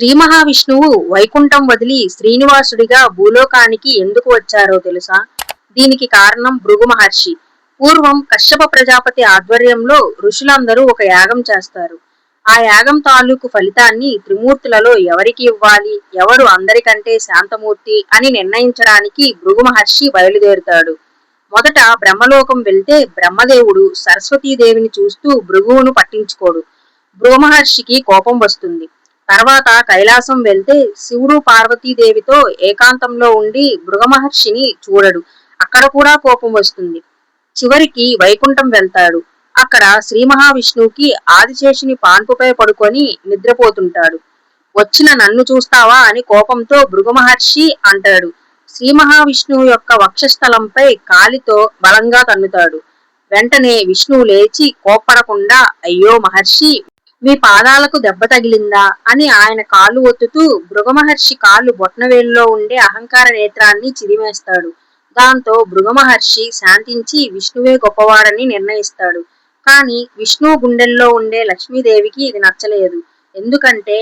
శ్రీ మహావిష్ణువు వైకుంఠం వదిలి శ్రీనివాసుడిగా భూలోకానికి ఎందుకు వచ్చారో తెలుసా? దీనికి కారణం భృగు మహర్షి. పూర్వం కశ్యప ప్రజాపతి ఆధ్వర్యంలో ఋషులందరూ ఒక యాగం చేస్తారు. ఆ యాగం తాలూకు ఫలితాన్ని త్రిమూర్తులలో ఎవరికి ఇవ్వాలి? ఎవరు అందరికంటే శాంతమూర్తి అని నిర్ణయించడానికి భృగు మహర్షి బయలుదేరుతాడు. మొదట బ్రహ్మలోకం వెళ్తే బ్రహ్మదేవుడు సరస్వతీదేవిని చూస్తూ భృగువును పట్టించుకోడు. భృగు మహర్షికి కోపం వస్తుంది. తర్వాత కైలాసం వెళ్తే శివుడు పార్వతీదేవితో ఏకాంతంలో ఉండి మహర్షిని చూడడు. అక్కడ కూడా కోపం వస్తుంది. చివరికి వైకుంఠం వెళ్తాడు. అక్కడ శ్రీ మహావిష్ణువుకి ఆదిశేషుని పాన్పుపై పడుకొని నిద్రపోతుంటాడు. వచ్చిన నన్ను చూస్తావా? అని కోపంతో మహర్షి అంటాడు. శ్రీ మహావిష్ణువు యొక్క వక్షస్థలంపై కాలితో బలంగా తన్నుతాడు. వెంటనే విష్ణువు లేచి కోప్పడకుండా అయ్యో మహర్షి మీ పాదాలకు దెబ్బ తగిలిందా అని ఆయన కాళ్ళు ఒత్తుతూ భృగమహర్షి కాళ్ళు బొట్నవేలులో ఉండే అహంకార నేత్రాన్ని చిరిమేస్తాడు దాంతో భృగమహర్షి శాంతించి విష్ణువే గొప్పవాడని నిర్ణయిస్తాడు. కానీ విష్ణువు గుండెల్లో ఉండే లక్ష్మీదేవికి ఇది నచ్చలేదు. ఎందుకంటే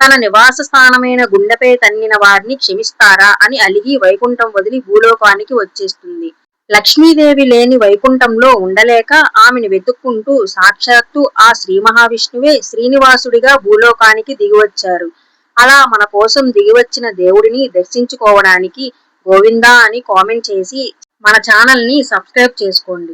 తన నివాస స్థానమైన గుండెపై తన్నిన వారిని క్షమిస్తారా అని అలిగి వైకుంఠం వదిలి భూలోకానికి వచ్చేస్తుంది. లక్ష్మీదేవి లేని వైకుంఠంలో ఉండలేక ఆమెను వెతుక్కుంటూ సాక్షాత్తు ఆ శ్రీ మహావిష్ణువే శ్రీనివాసుడిగా భూలోకానికి దిగివచ్చారు అలా మన కోసం దిగివచ్చిన దేవుడిని దర్శించుకోవడానికి గోవిందా అని కామెంట్ చేసి మన ఛానల్ని సబ్స్క్రైబ్ చేసుకోండి.